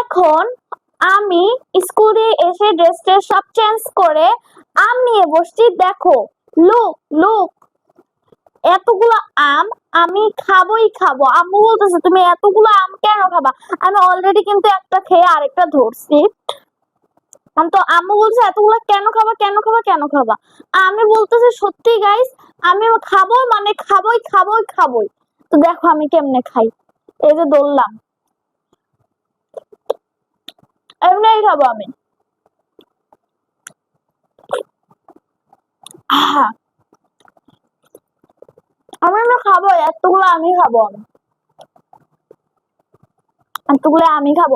এখন আমি স্কুলে এসে ড্রেস ট্রেস সব চেঞ্জ করে আম নিয়ে বসছি, দেখো লুক লুক এতগুলো আম আমি খাবোই খাব। আম্মু বলতেছে, তুমি এতগুলো আম কেন খাবা? আমি অলরেডি কিন্তু একটা খেয়ে আরেকটা ধরছি। তো আম্মু বলছে, এতগুলো কেন খাবা কেন খাবা কেন খাবা? আমি বলতেছি, সত্যি গাইস আমি খাব মানে খাবোই খাবোই খাবোই। তো দেখো আমি কেমনে খাই। এই যে দৌড়লাম খাব আমি। আহা। আমি না খাব, এতগুলো আমি খাব আমি। এতগুলো আমি খাব।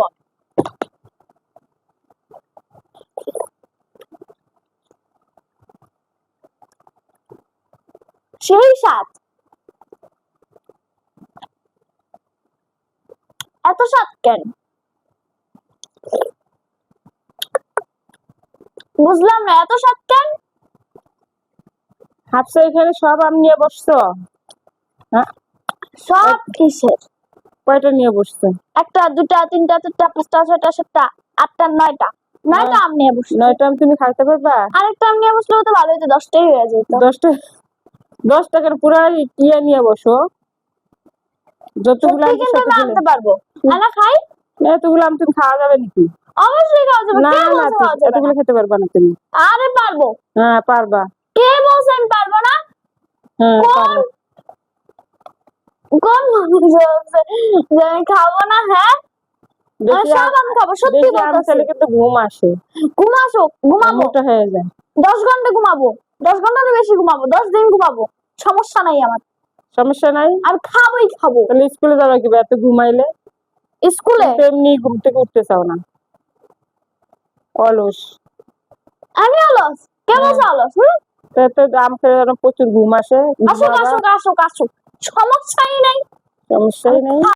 সেই স্বাদ। এত স্বাদ কেন? বুঝলাম না এত স্বাদ কেন হাফসা এখানে সব আম নিয়ে বসছো? হ্যাঁ সব কিসের? কয়টা নিয়ে বসছো? একটা দুটা তিনটা চারটা পাঁচটা ছয়টা সাতটা আটটা নয়টা। নয়টা আম নিয়ে বসছি? নয়টা আম তুমি খাইতে পারবা? আরেকটা আম নিয়ে বসলেও তো ভালো হতো দশটাই হয়ে যেত। দশটা দশ টাকার পুরো ইয়ে নিয়ে বসো। যতগুলো আনতে পারব। আনা খাই? এতগুলো আম তুমি খাওয়া যাবে নাকি? অবশ্যই খাওয়া যাবে। না না এতগুলো খেতে পারবা না তুমি। আরে পারব। হ্যাঁ পারবা। কে বলছে আমি পারব না? হ্যাঁ কোন কোন মানুষ বলছে যে আমি খাব না? হ্যাঁ? সব আম- আম খাব সত্যি বলতেছি। কিন্তু ঘুম আসে। ঘুমাবো। হয়ে যায়। দশ ঘণ্টা ঘুমাবো। দশ ঘন্টারও বেশি ঘুমাবো। দশ দিন ঘুমাবো। সমস্যা নাই আমার। সমস্যা নাই? আমি খাবোই খাব। তাহলে স্কুলে যাবে কি এত ঘুমাইলে? স্কুলে? এমনি ঘুম থেকে উঠতে চাও না। অলস। আমি অলস? কেন হ্যাঁ। অলস হুম? তো তো আম প্রচুর ঘুম আসে আসুক আসুক আসুক আসুক। সমস্যাই নাই। সমস্যাই নেই।